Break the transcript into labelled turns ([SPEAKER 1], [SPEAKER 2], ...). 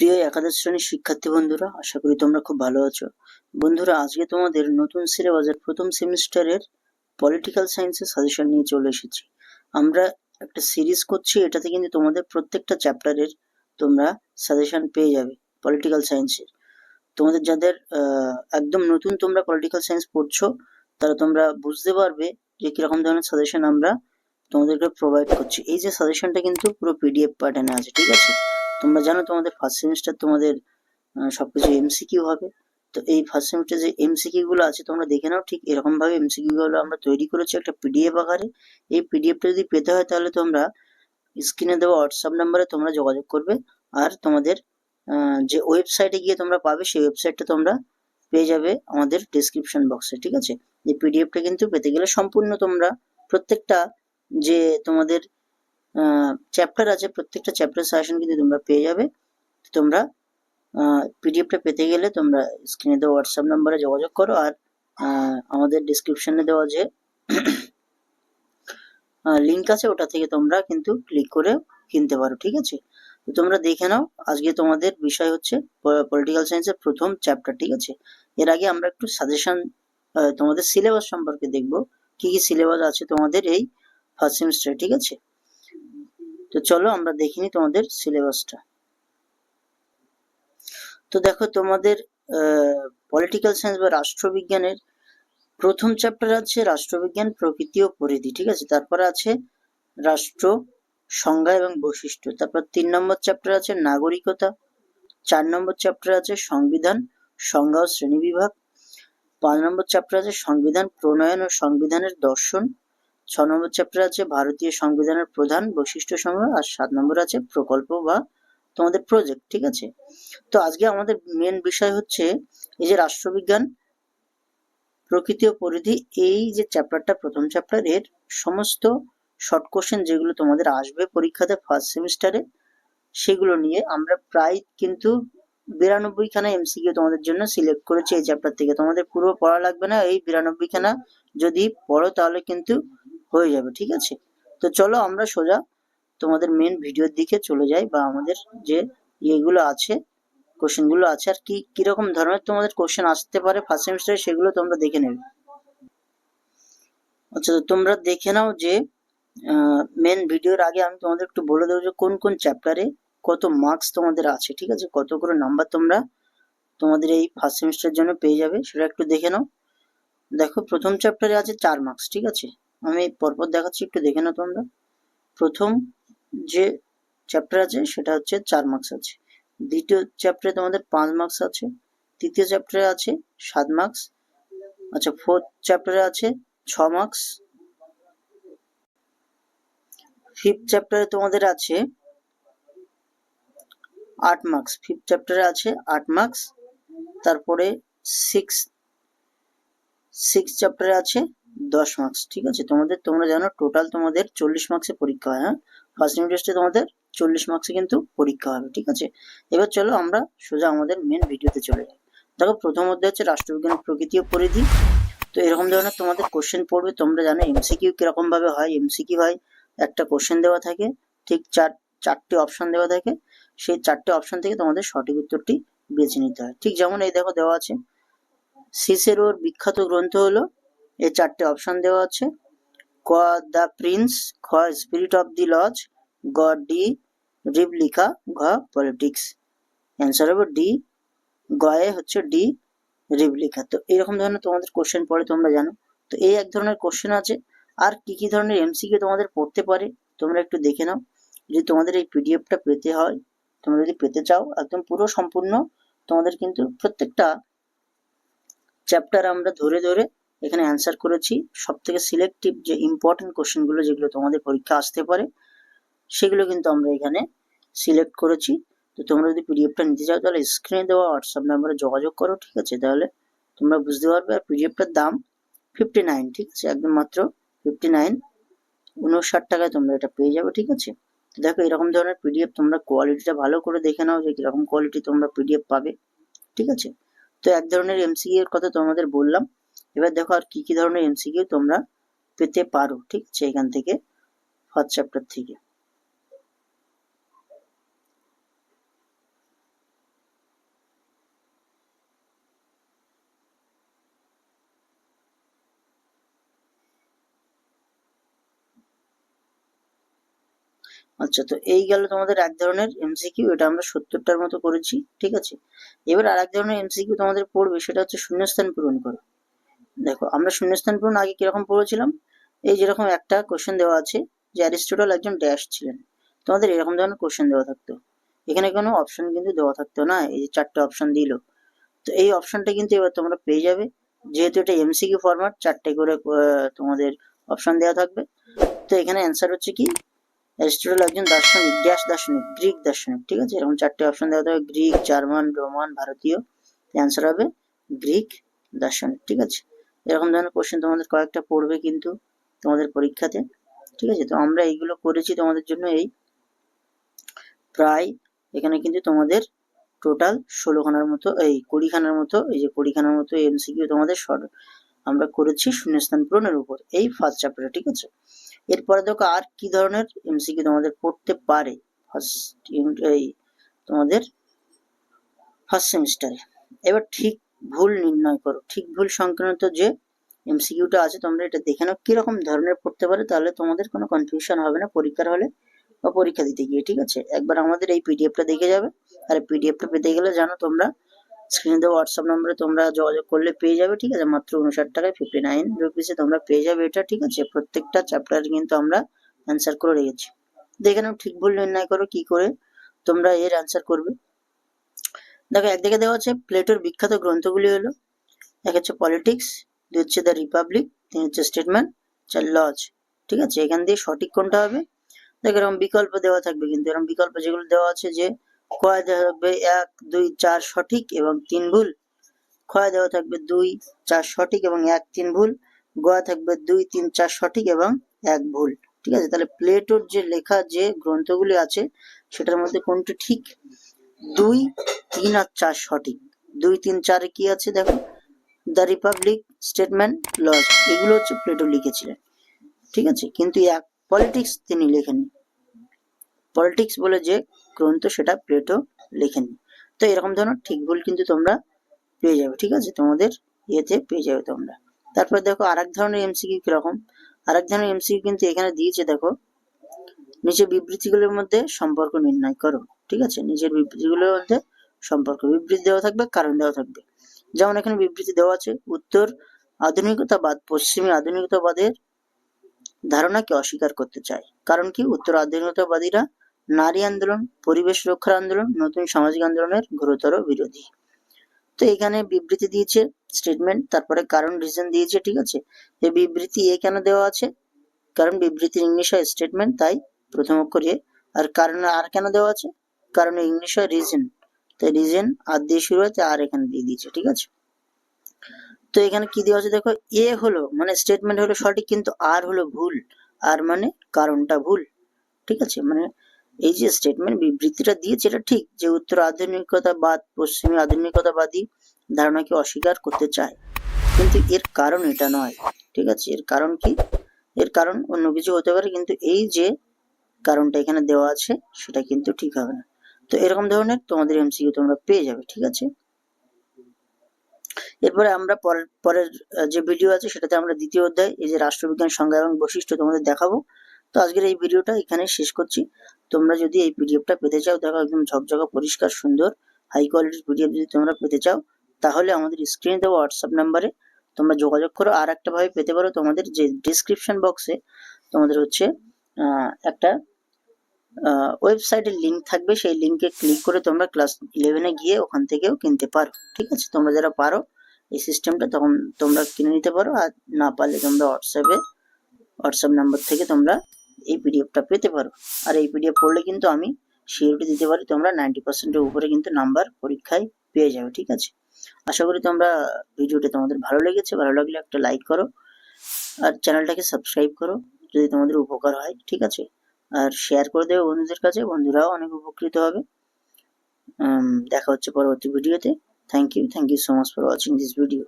[SPEAKER 1] প্রিয় একাদশ শ্রেণির শিক্ষার্থী বন্ধুরা, আশা করি তোমরা খুব ভালো আছো। বন্ধুরা, আজকে তোমাদের নতুন সিলেবাসের প্রথম সেমিস্টারের পলিটিক্যাল সায়েন্সের সাজেশন নিয়ে চলে এসেছি। আমরা একটা সিরিজ করছি, এটাতে কিন্তু তোমাদের প্রত্যেকটা চ্যাপ্টারের তোমরা সাজেশন পেয়ে যাবে পলিটিক্যাল সায়েন্সের। তোমাদের যাদের একদম নতুন তোমরা পলিটিক্যাল সায়েন্স পড়ছো, তারা তোমরা বুঝতে পারবে যে কীরকম ধরনের সাজেশন আমরা তোমাদেরকে প্রোভাইড করছি। এই যে সাজেশনটা কিন্তু পুরো পিডিএফ প্যাটার্নে আছে, ঠিক আছে? তোমরা জানো তোমাদের ফার্স্ট সেমিস্টার তোমাদের আহ, সবকিছু এমসিকিউ হবে। তো এই ফার্স্ট সেমিস্টার যে এমসিকিউ গুলো আছে তোমরা দেখে নাও ঠিক এরকম ভাবে এমসিকিউ গুলো আমরা তৈরি করেছি একটা পিডিএফ আকারে। এই পিডিএফটা যদি পেতে হয় তাহলে তোমরা স্ক্রিনে দেওয়া হোয়াটসঅ্যাপ নাম্বারে তোমরা যোগাযোগ করবে। আর তোমাদের যে ওয়েবসাইটে গিয়ে তোমরা পাবে সেই ওয়েবসাইটটা তোমরা পেয়ে যাবে আমাদের ডিসক্রিপশন বক্সে ঠিক আছে? এই পিডিএফটা কিন্তু পেতে গেলে সম্পূর্ণ তোমরা প্রত্যেকটা যে তোমাদের চ্যাপ্টার আছে, প্রত্যেকটা চ্যাপ্টার সাজেশন কিন্তু তোমরা পেয়ে যাবে। তোমরা পিডিএফটা পেতে গেলে তোমরা স্ক্রিনে দেওয়া হোয়াটসঅ্যাপ নাম্বারে যোগাযোগ করো আর আমাদের ডিসক্রিপশনে দেওয়া যে লিঙ্ক আছে, ওটা থেকে তোমরা কিন্তু ক্লিক করে কিনতে পারো, ঠিক আছে? তো তোমরা দেখে নাও, আজকে তোমাদের বিষয় হচ্ছে পলিটিক্যাল সায়েন্সের প্রথম চ্যাপ্টার ঠিক আছে? এর আগে আমরা একটু সাজেশন তোমাদের সিলেবাস সম্পর্কে দেখব, কি কি সিলেবাস আছে তোমাদের এই ফার্স্ট সেমিস্টারে ঠিক আছে? তো চলো আমরা দেখিনি তোমাদের সিলেবাসটা। তো দেখো তোমাদের পলিটিক্যাল সায়েন্স বা রাষ্ট্রবিজ্ঞানের প্রথম চ্যাপ্টার আছে রাষ্ট্রবিজ্ঞান, প্রকৃতি ও পরিধি, ঠিক আছে? তারপরে আছে রাষ্ট্র, সংজ্ঞা এবং বৈশিষ্ট্য। তারপর তিন নম্বর চ্যাপ্টার আছে নাগরিকতা, চার নম্বর চ্যাপ্টার আছে সংবিধান, সংজ্ঞা ও শ্রেণীবিভাগ পাঁচ নম্বর চ্যাপ্টার আছে সংবিধান, প্রণয়ন ও সংবিধানের দর্শন ছ নম্বর চ্যাপ্টার আছে, ভারতীয় সংবিধানের প্রধান বৈশিষ্ট্য সমূহ, আর সাত নম্বর আছে প্রকল্প বা তোমাদের প্রজেক্ট ঠিক আছে? তো আজকে আমাদের মেন বিষয় হচ্ছে এই যে রাষ্ট্রবিজ্ঞান, প্রকৃতি ও পরিধি, এই যে চ্যাপ্টারটা প্রথম চ্যাপ্টার এর সমস্ত শর্ট কোশ্চেন যেগুলো তোমাদের আসবে পরীক্ষাতে ফার্স্ট সেমিস্টারে সেগুলো নিয়ে আমরা প্রায় কিন্তু বিরানব্বই খানা এমসিকিউ তোমাদের জন্য সিলেক্ট করেছি এই চ্যাপ্টার থেকে। তোমাদের পুরো পড়া লাগবে না, এই বিরানব্বই খানা যদি পড়ো তাহলে কিন্তু হয়ে যাবে, ঠিক আছে? তো চলো আমরা সোজা তোমাদের মেন ভিডিওর দিকে চলে যাই বা আমাদের যে ইয়েগুলো আছে কোশ্চেনগুলো আছে, আর কি কীরকম ধরনের তোমাদের কোশ্চেন আসতে পারে ফার্স্ট সেমিস্টারে সেগুলো তোমরা দেখে নেবে। আচ্ছা তো তোমরা দেখে নাও যে মেন ভিডিওর আগে আমি তোমাদের একটু বলে দেবো যে কোন কোন চ্যাপ্টারে কত মার্কস তোমাদের আছে, ঠিক আছে? কত করে নাম্বার তোমরা তোমাদের এই ফার্স্ট সেমিস্টারের জন্য পেয়ে যাবে, সেটা একটু দেখে নাও। দেখো, প্রথম চ্যাপ্টারে আছে চার মার্কস ঠিক আছে? আমি পরপর দেখাচ্ছি, একটু দেখে নাও তোমরা। প্রথম যে চ্যাপ্টার আছে, সেটা হচ্ছে চার মার্কস আছে। দ্বিতীয় চ্যাপ্টারে তোমাদের পাঁচ মার্কস আছে। তৃতীয় চ্যাপ্টারে আছে সাত মার্কস আচ্ছা ফোর্থ চ্যাপ্টারে আছে ছ মার্কস ফিফথ চ্যাপ্টারে তোমাদের আছে আট মার্কস ফিফথ চ্যাপ্টারে আছে আট মার্কস তারপরে সিক্স সিক্স চ্যাপ্টারে আছে দশ মার্কস ঠিক আছে? তোমাদের, তোমরা জানো টোটাল তোমাদের চল্লিশ মার্কসের পরীক্ষা হয় হ্যাঁ? ফার্স্ট ইউনিট টেস্টে তোমাদের চল্লিশ মার্কসে কিন্তু পরীক্ষা হবে, ঠিক আছে? এবার চলো আমরা সোজা আমাদের মেন ভিডিওতে চলে যাই। দেখো, প্রথম অধ্যায় হচ্ছে রাষ্ট্রবিজ্ঞান প্রকৃতি ও পরিধি। তো এরকম ধরনের তোমাদের কোশ্চেন পড়বে, তোমরা জানো এমসিকিউ কীরকম ভাবে হয় এমসিকিউ হয়, একটা কোশ্চেন দেওয়া থাকে, ঠিক চার, চারটি অপশন দেওয়া থাকে। সেই চারটে অপশন থেকে তোমাদের সঠিক উত্তরটি বেছে নিতে হয়। ঠিক যেমন এই দেখো দেওয়া আছে সিসেরোর বিখ্যাত গ্রন্থ হলো এই চারটে অপশন দেওয়া আছে। ক, দ্য প্রিন্স, খ, স্পিরিট অফ দি লজ, গ, ডি, রিবলিকা, ঘ, পলিটিক্স। অ্যান্সার হবে ডি। গয়ে হচ্ছে ডি, রিবলিকা। তো এরকম ধরনের তোমাদের কোশ্চেন পড়ে, তোমরা জানো। তো এই এক ধরনের কোশ্চেন আছে। আর কি কি ধরনের এমসিকিউ তোমাদের পড়তে পারে, তোমরা একটু দেখে নাও। যদি তোমাদের এই পিডিএফটা পেতে হয়, তোমরা যদি পেতে চাও, একদম পুরো সম্পূর্ণ, তোমাদের কিন্তু প্রত্যেকটা চ্যাপ্টার আমরা ধরে ধরে এখানে অ্যান্সার করেছি। সব থেকে সিলেক্টিভ যে ইম্পর্টেন্ট কোশ্চেনগুলো যেগুলো তোমাদের পরীক্ষা আসতে পারে, সেগুলো কিন্তু আমরা এখানে সিলেক্ট করেছি। তো তোমরা যদি পিডিএফটা নিতে চাও, তাহলে স্ক্রিনে দেওয়া হোয়াটসঅ্যাপ নাম্বারে যোগাযোগ করো, ঠিক আছে? তাহলে তোমরা বুঝতে পারবে। আর পিডিএফটার দাম ফিফটি নাইন ঠিক আছে? একদম মাত্র ফিফটি নাইন উনষাট টাকায় তোমরা এটা পেয়ে যাবে, ঠিক আছে? তো দেখো, এরকম ধরনের পিডিএফ তোমরা কোয়ালিটিটা ভালো করে দেখে নাও যে কীরকম কোয়ালিটি তোমরা পিডিএফ পাবে, ঠিক আছে? তো এক ধরনের এমসিকিউ এর কথা তোমাদের বললাম। এবার দেখো আর কি কি ধরনের এমসিকিউ তোমরা পেতে পারো, ঠিক? আছে এখান থেকে ফার্স্ট চ্যাপ্টার থেকে। আচ্ছা তো এই গেল তোমাদের এক ধরনের এমসিকিউ এটা আমরা সত্তরটার মতো করেছি, ঠিক আছে? এবার আর এক ধরনের এমসিকিউ তোমাদের পড়বে, সেটা হচ্ছে শূন্যস্থান পূরণ করো। দেখো, আমরা শূন্যস্থান পূরণ আগে কীরকম পড়েছিলাম এই যেরকম একটা কোশ্চেন দেওয়া আছে, যে অ্যারিস্টোটল একজন ড্যাশ ছিলেন। তোমাদের এরকম ধরনের কোশ্চেন দেওয়া থাকতো। এখানে কোনো অপশন কিন্তু দেওয়া থাকতো না, এই যে চারটে অপশন দিল। তো এই অপশনটা কিন্তু এবার তোমরা পেয়ে যাবে। যেহেতু এটা এমসিকিউ ফরম্যাট চারটে করে তোমাদের অপশন দেওয়া থাকবে। তো এখানে অ্যান্সার হচ্ছে কি? অ্যারিস্টটল একজন দার্শনিক ড্যাশ দার্শনিক গ্রিক দার্শনিক, ঠিক আছে? এরকম চারটে অপশন দেওয়া থাকবে গ্রিক জার্মান রোমান ভারতীয়। অ্যান্সার হবে গ্রিক দার্শনিক, ঠিক আছে? এরকম ধরনের কোশ্চেন তোমাদের কয়েকটা পড়বে কিন্তু তোমাদের পরীক্ষাতে, ঠিক আছে? তো আমরা এইগুলো করেছি তোমাদের জন্য এই প্রায় এখানে কিন্তু তোমাদের টোটাল ষোলোখানার মতো, এই কুড়িখানার মতো, এই যে কুড়িখানার মতো এমসিকিউ তোমাদের শর্ট আমরা করেছি শূন্যস্থান পূরণের উপর, এই ফার্স্ট চ্যাপ্টারে ঠিক আছে? এরপরে দেখো আর কি ধরনের এমসিকিউ তোমাদের পড়তে পারে ফার্স্ট এই তোমাদের ফার্স্ট সেমিস্টারে এবার ঠিক ভুল নির্ণয় করো। ঠিক ভুল সংক্রান্ত যে এমসিকিউটা আছে, তোমরা এটা দেখে নাও। কীরকম ধরনের পড়তে পারে, তাহলে তোমাদের কোনো কনফিউশন হবে না। পরীক্ষার হলে বা পরীক্ষা দিতে গিয়ে, ঠিক আছে? একবার আমাদের এই পিডিএফটা দেখে যাবে। আর পিডিএফটা পেতে গেলে জানো তোমরা স্ক্রিনে দেওয়া হোয়াটসঅ্যাপ নম্বরে তোমরা যোগাযোগ করলে পেয়ে যাবে, ঠিক আছে? মাত্র উনষাট টাকায় ফিফটি নাইন রুপিসে তোমরা পেয়ে যাবে এটা, ঠিক আছে? প্রত্যেকটা চ্যাপ্টার কিন্তু আমরা অ্যান্সার করে রেখেছি। দেখে নাও, ঠিক ভুল নির্ণয় করো, কি করে তোমরা এর অ্যান্সার করবে। দেখো, একদিকে দেওয়া আছে প্লেটোর বিখ্যাত গ্রন্থগুলি হলো, এক হচ্ছে পলিটিক্স দুই হচ্ছে দ্য রিপাবলিক তিন হচ্ছে স্টেটমেন্ট চার লজ ঠিক আছে? এখান দিয়ে সঠিক কোনটা হবে? দেখো, এরকম বিকল্প দেওয়া থাকবে কিন্তু। এরকম বিকল্প যেগুলো দেওয়া আছে যে, কয় দেওয়া থাকবে? এক, দুই, চার সঠিক এবং তিন ভুল। ক্ষয় দেওয়া থাকবে? দুই, চার সঠিক এবং এক, তিন ভুল। গয়া থাকবে দুই, তিন, চার সঠিক এবং এক ভুল। ঠিক আছে? তাহলে প্লেটোর যে লেখা যে গ্রন্থগুলি আছে, সেটার মধ্যে কোনটি ঠিক? দুই, তিন আর চার সঠিক। দুই, তিন, চারে কি আছে দেখো? দ্য রিপাবলিক স্টেটমেন্ট লজ এগুলো হচ্ছে প্লেটো লিখেছিলেন। ঠিক আছে? কিন্তু এক পলিটিক্স তিনি লেখেননি। পলিটিক্স বলে যে গ্রন্থ, সেটা প্লেটো লেখেননি। তো এরকম ধরনের ঠিক ভুল কিন্তু তোমরা পেয়ে যাবে, ঠিক আছে? তোমাদের ইয়েতে পেয়ে যাবে তোমরা। তারপর দেখো আরেক ধরনের এমসিকিউ কীরকম? আরেক ধরনের এমসিকিউ কিন্তু এখানে দিয়েছে, দেখো নিচে বিবৃতিগুলোর মধ্যে সম্পর্ক নির্ণয় করো, ঠিক আছে? নিচের বিবৃতিগুলোর মধ্যে সম্পর্ক, বিবৃতি দেওয়া থাকবে, কারণ দেওয়া থাকবে। যেমন এখানে বিবৃতি দেওয়া আছে, উত্তর আধুনিকতাবাদ, পশ্চিমী আধুনিকতাবাদের ধারণাকে অস্বীকার করতে চায়। কারণ কি? উত্তর আধুনিকতাবাদীরা নারী আন্দোলন, পরিবেশ রক্ষার আন্দোলন, নতুন সামাজিক আন্দোলনের ঘোরতর বিরোধী। তো এখানে বিবৃতি দিয়েছে স্টেটমেন্ট তারপরে কারণ রিজন দিয়েছে, ঠিক আছে? এই বিবৃতি এ কেন দেওয়া আছে? কারণ বিবৃতির ইংলিশ হয় স্টেটমেন্ট তাই প্রথম অক্ষর, আর কারণ আর কেন দেওয়া আছে? কারণ ইংলিশ হয় রিজন তাই রিজন আর দিয়ে শুরু হয় আর এখানে দিয়ে দিয়েছে, ঠিক আছে? তো এখানে কি দেওয়া আছে দেখো, এ হলো মানে স্টেটমেন্ট হলো সঠিক, কিন্তু আর হলো ভুল। আর মানে কারণটা ভুল, ঠিক আছে? মানে এই যে স্টেটমেন্ট বিবৃতিটা দিয়েছে, এটা ঠিক যে উত্তর আধুনিকতাবাদ পশ্চিমী আধুনিকতাবাদী ধারণাকে অস্বীকার করতে চায়। কিন্তু এর কারণ এটা নয়, ঠিক আছে? এর কারণ কি? এর কারণ অন্য কিছু হতে পারে, কিন্তু এই যে কারণটা এখানে দেওয়া আছে, সেটা কিন্তু ঠিক হবে না। তো এরকম ধরনের তোমাদের এমসিকিউ তোমরা পেয়ে যাবে, ঠিক আছে? এরপরে আমরা পরের পরের যে ভিডিও আছে, সেটাতে আমরা দ্বিতীয় অধ্যায়, এই যে রাষ্ট্রবিজ্ঞান সংজ্ঞা এবং বৈশিষ্ট্য তোমাদের দেখাবো। তো আজকের এই ভিডিওটা এখানে শেষ করছি। তোমরা যদি এই পিডিএফটা পেতে চাও, দেখো একদম ঝকঝকা, পরিষ্কার, সুন্দর হাই কোয়ালিটির পিডিএফ যদি তোমরা পেতে চাও, তাহলে আমাদের স্ক্রিনে দেওয়া হোয়াটসঅ্যাপ নাম্বারে তোমরা যোগাযোগ করো। আর একটা ভাবে পেতে পারো তোমাদের যে ডিসক্রিপশন বক্সে তোমাদের হচ্ছে একটা ওয়েবসাইটের লিংক থাকবে। সেই লিংকে ক্লিক করে তোমরা ক্লাস ইলেভেনে গিয়ে ওখান থেকেও কিনতে পারো, ঠিক আছে? তোমরা যারা পারো, এই সিস্টেমটা তখন তোমরা কিনে নিতে পারো। আর না পারলে তোমরা হোয়াটসঅ্যাপে হোয়াটসঅ্যাপ নাম্বার থেকে তোমরা এই পিডিএফটা পেতে পারো। আর এই পিডিএফ পড়লে কিন্তু আমি সিওরিটি দিতে পারি, তোমরা নাইনটি পার্সেন্টের উপরে কিন্তু নাম্বার পরীক্ষায় পেয়ে যাবে, ঠিক আছে? আশা করি তোমরা ভিডিওটা তোমাদের ভালো লেগেছে। ভালো লাগলে একটা লাইক করো। আর চ্যানেলটাকে সাবস্ক্রাইব করো। যদি তোমাদের উপকার হয়, ঠিক আছে? আর শেয়ার করে দেবে বন্ধুদের কাছে, বন্ধুরাও অনেক উপকৃত হবে। দেখা হচ্ছে পরবর্তী ভিডিওতে thank you thank you so much for watching this video